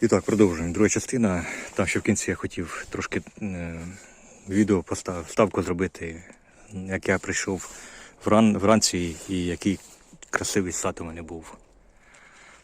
І так, продовжуємо. Друга частина. Там ще в кінці я хотів трошки е, відео постав, вставку зробити, як я прийшов вран, вранці і який красивий сад у мене був.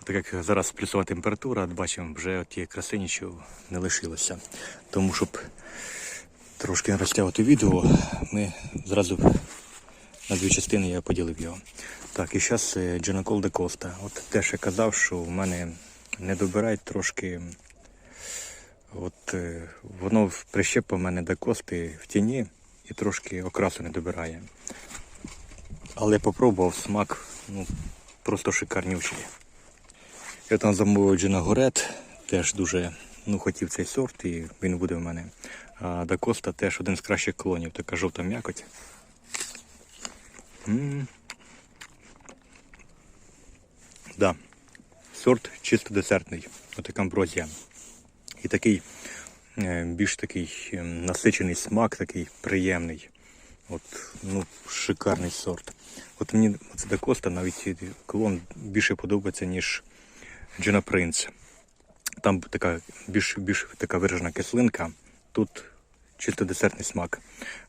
А Так як зараз плюсова температура, бачимо, вже тієї краси нічого не лишилося. Тому щоб трошки розтягувати відео, ми зразу на дві частини я поділив його. Так, і зараз Джанакол де Коста. От теж я казав, що в мене не добирають трошки. От е, воно прищепа мене до кости в тіні і трошки окрасу не добирає. Але я попробував смак, ну, просто шикарнючий. Я там замовив Джинагорет, теж дуже ну, хотів цей сорт, і він буде в мене. А Дакоста теж один з кращих клонів, така жовта м'якоть. Да. Сорт чисто десертний, от як амброзія. І такий е, більш такий е, насичений смак, такий приємний. От, ну, шикарний сорт. От мені це Дакоста навіть клон більше подобається, ніж Джина Принц. Там така більш, більш така виражена кислинка. Тут чисто десертний смак.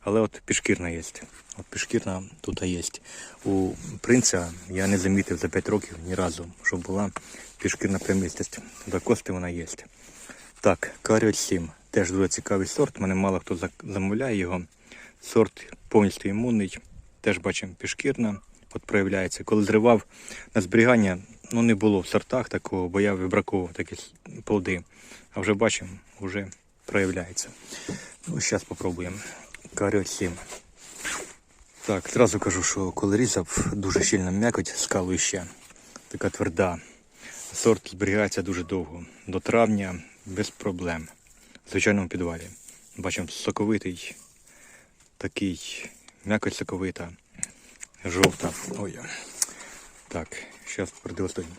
Але от пішкірна є. От пішкірна тут є. У принца я не замітив за 5 років ні разу, щоб була пішкірна прямистість. До кости вона є. Так, Каріот 7. Теж дуже цікавий сорт. Мене мало хто замовляє його. Сорт повністю імунний. Теж бачимо пішкірна. От проявляється. Коли зривав на зберігання, ну не було в сортах такого, бо я вибраковував такі плоди. А вже бачимо, вже проявляється. Ну, зараз спробуємо. Каріот 7. Так, зразу кажу, що коли різав, дуже щільна м'якоть скалуюча, така тверда. Сорт зберігається дуже довго. До травня без проблем. В звичайному підвалі. Бачимо соковитий, такий, м'якоть соковита, жовта. Ой. Так, зараз продегустуємо.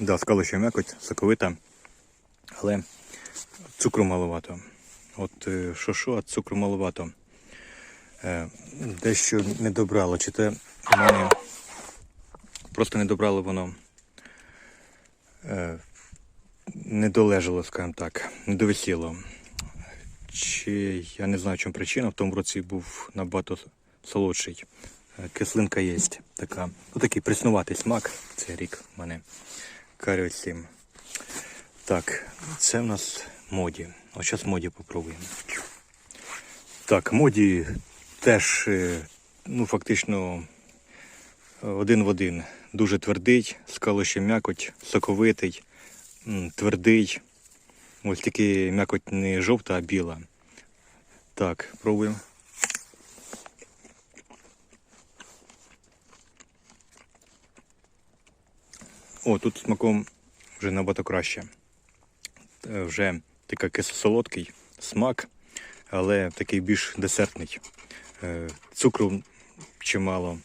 Да, скалища м'якоть, соковита, але цукру маловато. От е, що що, а цукру маловато. Е, Дещо не добрало, чи те в мене просто не добрало воно. Е, Не долежало, скажімо так, не довисіло. Чи я не знаю, чому причина. В тому році був набагато солодший. Кислинка є така. Ну, такий приснуватий смак. Цей рік в мене. 7. Так, це в нас моді. Ось зараз моді попробуємо. Так, моді теж, е, ну, фактично, один в один. Дуже твердий, скалище м'якоть, соковитий, твердий. Ось тільки м'якоть не жовта, а біла. Так, пробуємо. О, тут смаком вже набагато краще. Е, Вже такий кисло-солодкий смак, але такий більш десертний. Е, Цукру чимало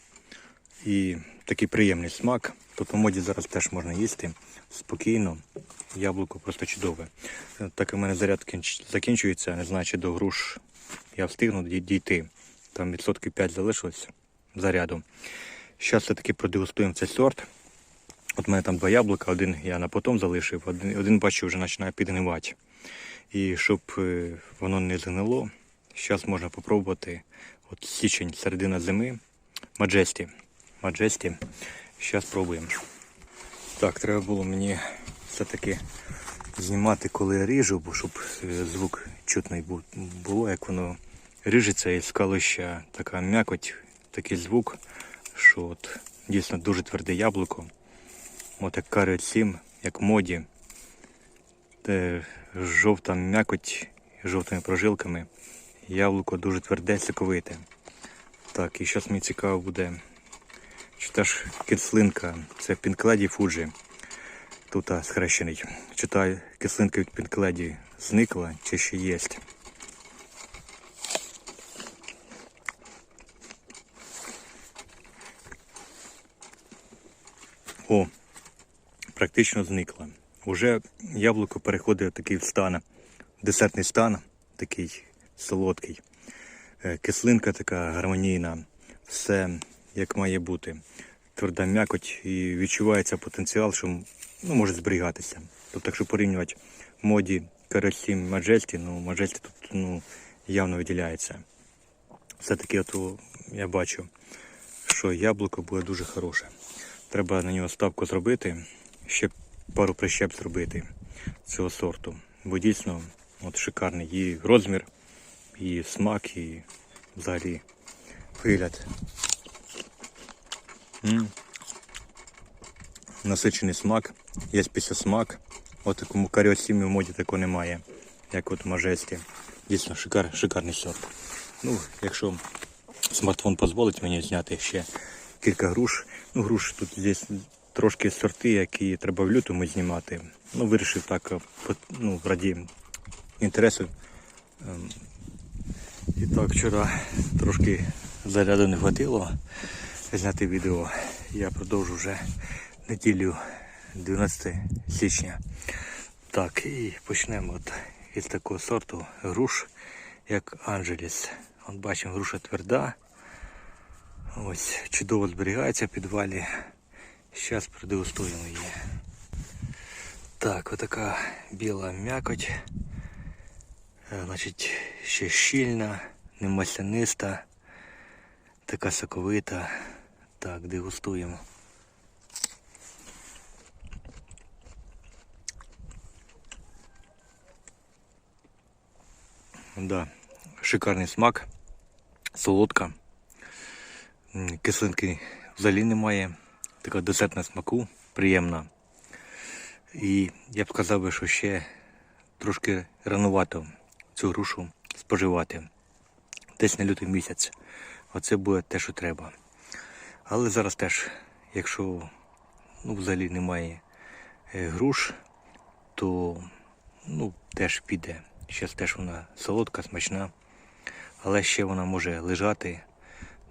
і такий приємний смак. Тут у моді зараз теж можна їсти спокійно. Яблуко просто чудове. Е, Так у мене заряд закінчується, не знаю, чи до груш я встигну дійти. Там відсотків 5 залишилось заряду. Зараз все-таки продегустуємо цей сорт. От у мене там два яблука, один я на потом залишив, один, один бачу, вже починає підгнивати. І щоб е, воно не згнило, зараз можна попробувати от січень, середина зими, Маджесті. Маджесті. Зараз пробуємо. Так, треба було мені все-таки знімати, коли я ріжу, бо щоб е, звук чутний був, як воно ріжеться і скалища така м'якоть, такий звук, що от дійсно дуже тверде яблуко. От як 7, як моді, де жовта м'якоть жовтими прожилками. Яблуко дуже тверде, соковите. Так, і зараз мені цікаво буде, чи та ж кислинка, це пінкледі Фуджі. Тут схрещений. Чи та кислинка від пінкледі зникла, чи ще є. О, практично зникла. Уже яблуко переходить в такий стан, десертний стан, такий солодкий. Е, Кислинка така гармонійна. все як має бути. Тверда м'якоть і відчувається потенціал, що ну, може зберігатися. Тобто, якщо порівнювати моді карасі Маджесті, ну Маджесті тут ну, явно виділяється. Все-таки я бачу, що яблуко буде дуже хороше. Треба на нього ставку зробити, ще пару прищеп зробити цього сорту. Бо дійсно от шикарний і розмір, і смак, і взагалі вигляд. М. Насичений смак, є післясмак. От такому каріосімі в моді такого немає, як от в Мажесті. Дійсно шикар, шикарний сорт. Ну, якщо смартфон дозволить мені зняти ще кілька груш. Ну, груш тут є трошки сорти, які треба в лютому знімати. Ну, вирішив так, е, ну, раді інтересу. Ем, І так, вчора трошки заряду не хватило зняти відео. Я продовжу вже неділю 12 січня. Так, і почнемо от із такого сорту груш, як Анджеліс. От бачимо, груша тверда. Ось, чудово зберігається в підвалі. Зараз продегустуємо її. Так, отака біла м'якоть. Е, Значить, ще щільна, не масляниста, така соковита. Так, дегустуємо. Да, шикарний смак, солодка. Кислинки взагалі немає. Така десертна смаку, приємна. І я б сказав, би, що ще трошки ранувато цю грушу споживати. Десь на лютий місяць. Оце буде те, що треба. Але зараз теж, якщо ну, взагалі немає е, груш, то ну, теж піде. Зараз теж вона солодка, смачна, але ще вона може лежати,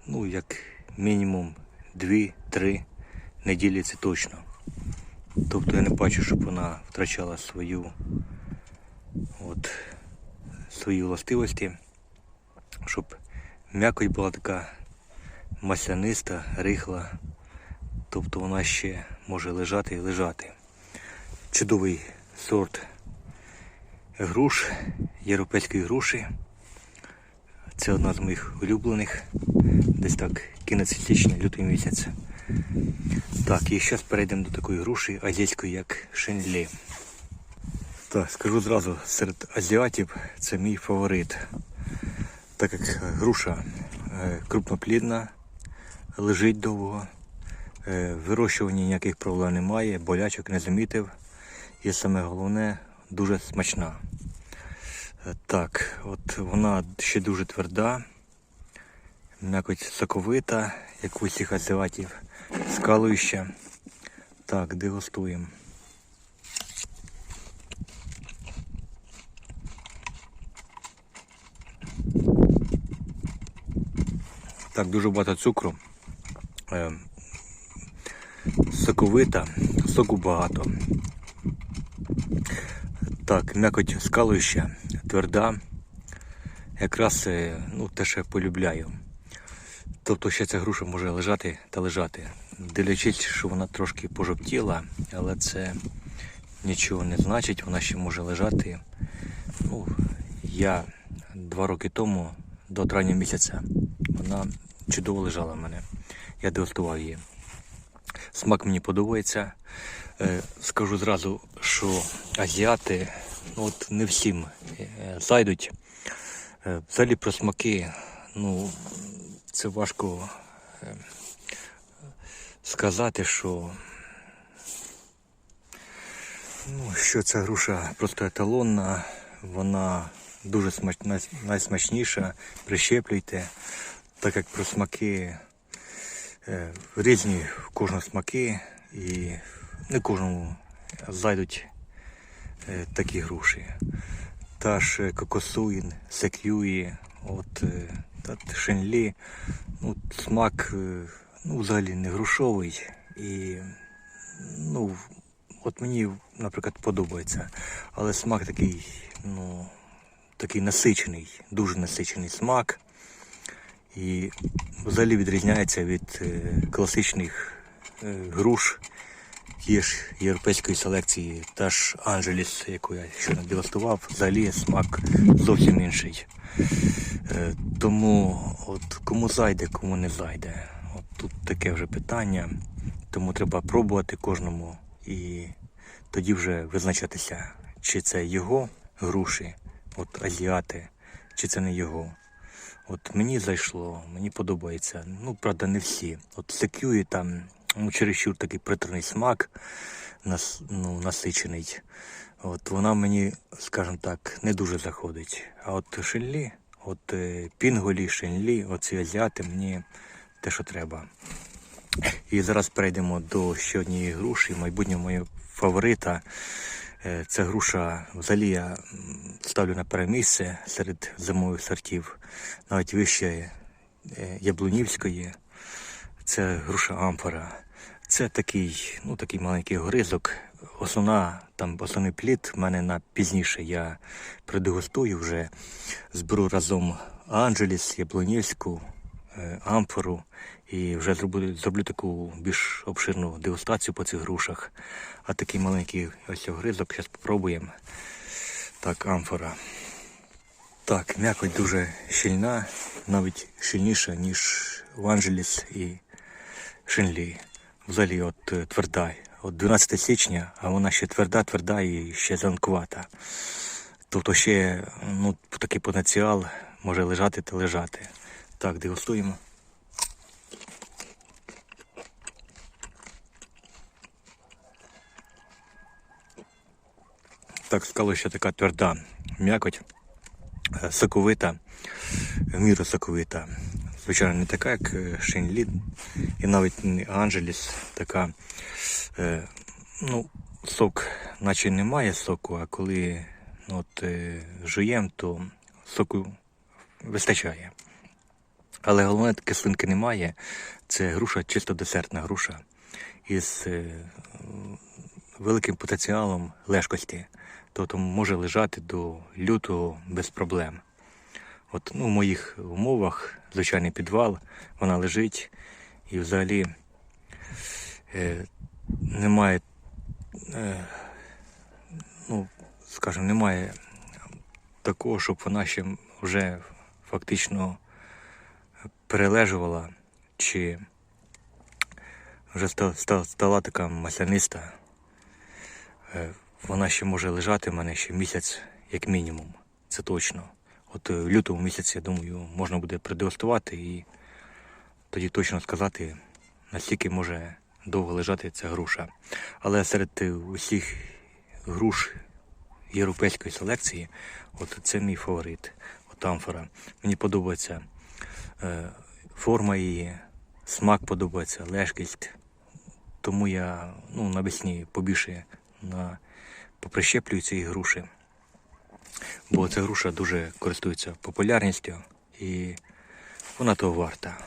ну, як мінімум 2-3 неділі це точно. Тобто я не бачу, щоб вона втрачала свою, от, свої властивості, щоб м'якоть була така масляниста, рихла. Тобто вона ще може лежати і лежати. Чудовий сорт груш, європейської груші. Це одна з моїх улюблених. Десь так кінець січня, лютий місяць. Так, і зараз перейдемо до такої груші азійської, як Шенлі. Так, скажу зразу, серед азіатів це мій фаворит. Так як груша е, крупноплідна, лежить довго, е, вирощування ніяких проблем немає, болячок не замітив. І саме головне, дуже смачна. Е, Так, от вона ще дуже тверда, м'якоть соковита, як у всіх азіатів, скалуюча. Так, дегустуємо. Так, дуже багато цукру. Е, соковита, соку багато. Так, м'якоть скалуюча, тверда. Якраз е, ну, те, що я полюбляю. Тобто ще ця груша може лежати та лежати. Дивлячись, що вона трошки пожовтіла, але це нічого не значить, вона ще може лежати. Ну, я два роки тому, до травня місяця, вона чудово лежала в мене. Я дегустував її. Смак мені подобається. Е, Скажу зразу, що азіати ну, от не всім е, зайдуть. Е, Взагалі про смаки, ну, це важко е, сказати, що, ну, що ця груша просто еталонна, вона дуже смачна, найсмачніша. Прищеплюйте, так як про смаки е, різні в кожного смаки і не кожному зайдуть е, такі груші. Та ж кокосуїн, сек'юї, от та шенлі, ну, смак е, ну, взагалі не грушовий. І ну, от мені, наприклад, подобається. Але смак такий, ну, такий насичений, дуже насичений смак. І взагалі відрізняється від е, класичних е, груш ті ж європейської селекції, та ж Анджеліс, яку я щойно дегустував, взагалі смак зовсім інший. Е, Тому от кому зайде, кому не зайде. От тут таке вже питання. Тому треба пробувати кожному і тоді вже визначатися, чи це його груші, от азіати, чи це не його. От мені зайшло, мені подобається. Ну, правда, не всі. От секюї там ну, чересчур такий приторний смак, нас, ну, насичений. От вона мені, скажімо так, не дуже заходить. А от шенлі, от е, пінголі, шенлі, оці азіати мені те, що треба. І зараз перейдемо до ще однієї груші, майбутнього моєго фаворита. Це груша взагалі я ставлю на перше місце серед зимових сортів, навіть вище е, Яблунівської. Це груша амфора. Це такий, ну, такий маленький горизок. Основна, там, основний плід в мене на пізніше я продегустую вже. Зберу разом Анджеліс, Яблунівську, е, амфору і вже зроблю, зроблю таку більш обширну дегустацію по цих грушах. А такий маленький ось огризок, зараз спробуємо. Так, амфора. Так, м'якоть дуже щільна, навіть щільніша, ніж в Анджеліс і Шинлі. Взагалі от е, тверда. От 12 січня, а вона ще тверда, тверда і ще зеленкувата. Тобто ще ну, такий потенціал може лежати та лежати. Так, дегустуємо. Так, скало ще така тверда м'якоть, е, соковита, міру соковита. Звичайно, не така, як е, Шенлі, і навіть не Анджеліс, така, е, ну, сок, наче немає соку, а коли ну, от, е, жуємо, то соку вистачає. Але головне кислинки немає. Це груша чисто десертна груша із е, великим потенціалом лежкості. Тобто може лежати до лютого без проблем. От ну, в моїх умовах звичайний підвал, вона лежить і взагалі е, немає, е, ну, скажімо, немає такого, щоб вона ще вже фактично перележувала, чи вже ста- ста- стала така масляниста. Е, Вона ще може лежати в мене ще місяць, як мінімум. Це точно. От е, лютому місяці, я думаю, можна буде продегустувати і тоді точно сказати, наскільки може довго лежати ця груша. Але серед е, усіх груш європейської селекції, от це мій фаворит. От амфора. Мені подобається е, форма її, смак подобається, лежкість. Тому я ну, навесні побільше на, поприщеплюю ці груші. Бо ця груша дуже користується популярністю і вона того варта.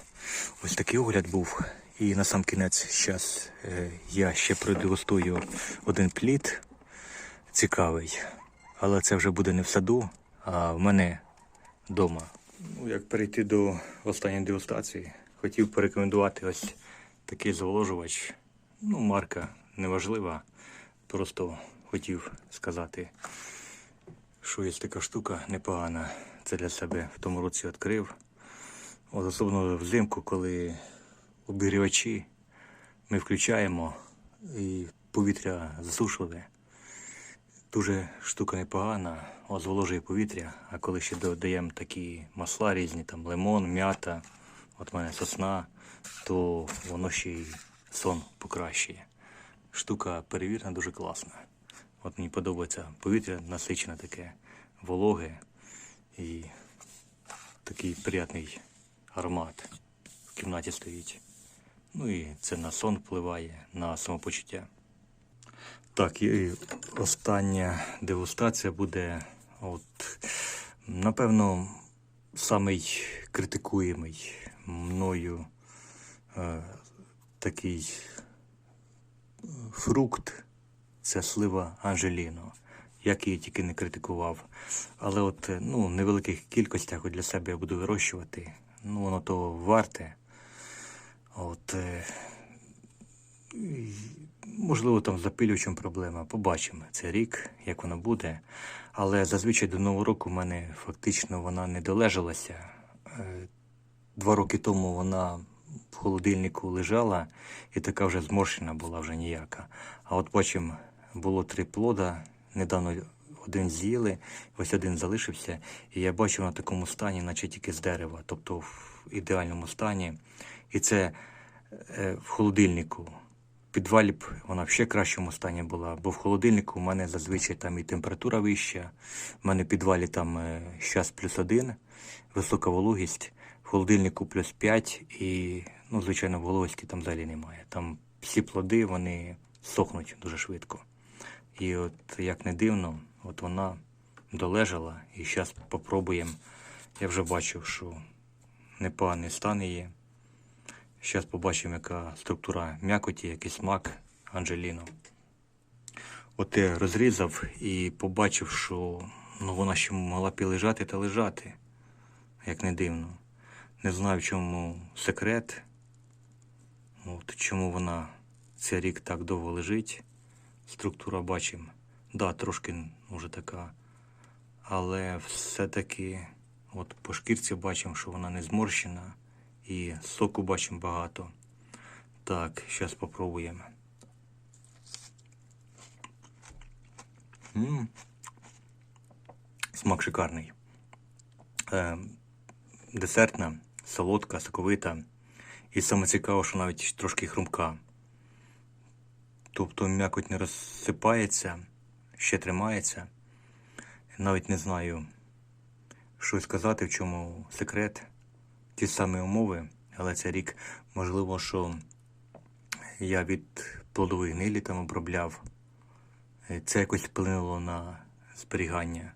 Ось такий огляд був. І на сам кінець зараз е, я ще продегустую один плід цікавий. Але це вже буде не в саду, а в мене вдома. Ну, як перейти до останньої дегустації, хотів порекомендувати ось такий зволожувач. Ну, марка неважлива. Просто хотів сказати, що є така штука непогана. Це для себе в тому році відкрив. Особливо взимку, коли обігрівачі ми включаємо і повітря засушливе. Дуже штука непогана, озволожує повітря, а коли ще додаємо такі масла різні, там лимон, м'ята, от мене сосна, то воно ще й сон покращує. Штука перевірена, дуже класна. От мені подобається повітря насичене таке, вологе і такий приятний аромат в кімнаті стоїть. Ну і це на сон впливає, на самопочуття. Так, і остання дегустація буде, от, напевно, самий критикуємий мною е, такий е, фрукт це слива Анжеліно. Як її тільки не критикував. Але от е, ну, в невеликих кількостях для себе я буду вирощувати. ну воно того варте. От, е, можливо, там з запилювачем проблема. Побачимо. Це рік, як воно буде. Але зазвичай до Нового року в мене фактично вона не долежалася. Е, Два роки тому вона в холодильнику лежала і така вже зморщена була вже ніяка. А от потім було три плода, недавно один з'їли, ось один залишився, і я бачу на такому стані, наче тільки з дерева, тобто в ідеальному стані. І це е, в холодильнику. В підвалі б вона в ще кращому стані була, бо в холодильнику у мене зазвичай там і температура вища. У мене в підвалі там е, щас плюс один, висока вологість, в холодильнику плюс 5 і, ну, звичайно, вологості там взагалі немає. Там всі плоди вони сохнуть дуже швидко. І от як не дивно, от вона долежала, і зараз попробуємо. Я вже бачив, що непоганий стан її. Зараз побачимо, яка структура м'якоті, який смак Анджеліно. От я розрізав і побачив, що ну, вона ще могла б і лежати та лежати, як не дивно. Не знаю, в чому секрет. От, чому вона цей рік так довго лежить. Структура бачимо. Да, трошки вже така. Але все-таки от по шкірці бачимо, що вона не зморщена. І соку бачимо багато. Так, зараз спробуємо. Смак шикарний. Е, десертна, солодка, соковита. І саме цікаво, що навіть трошки хрумка. Тобто м'якоть не розсипається, ще тримається. Навіть не знаю, що сказати, в чому секрет. Ті самі умови, але це рік, можливо, що я від плодової гнилі там обробляв. Це якось вплинуло на зберігання.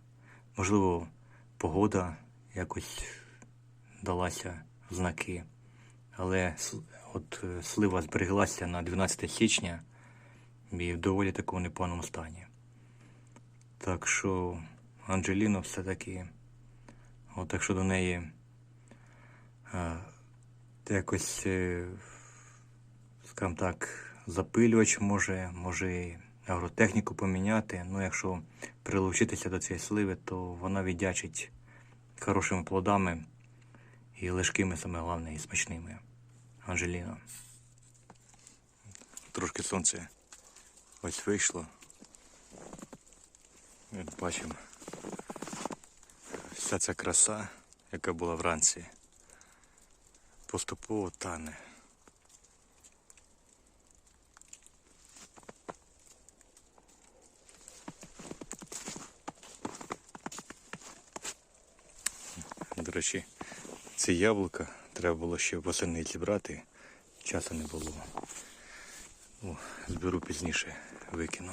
Можливо, погода якось далася в знаки. Але от слива збереглася на 12 січня і в доволі такому непоганому стані. Так що Анджеліно все-таки, от якщо до неї е, якось, е, скажімо так, запилювач може, може агротехніку поміняти. Ну, якщо прилучитися до цієї сливи, то вона віддячить хорошими плодами і лежкими, саме головне, і смачними. Анжеліна. Трошки сонце ось вийшло. От бачимо. Вся ця краса, яка була вранці, поступово тане. До речі, ці яблука треба було ще восени зібрати, часу не було. О, зберу пізніше, 植木の。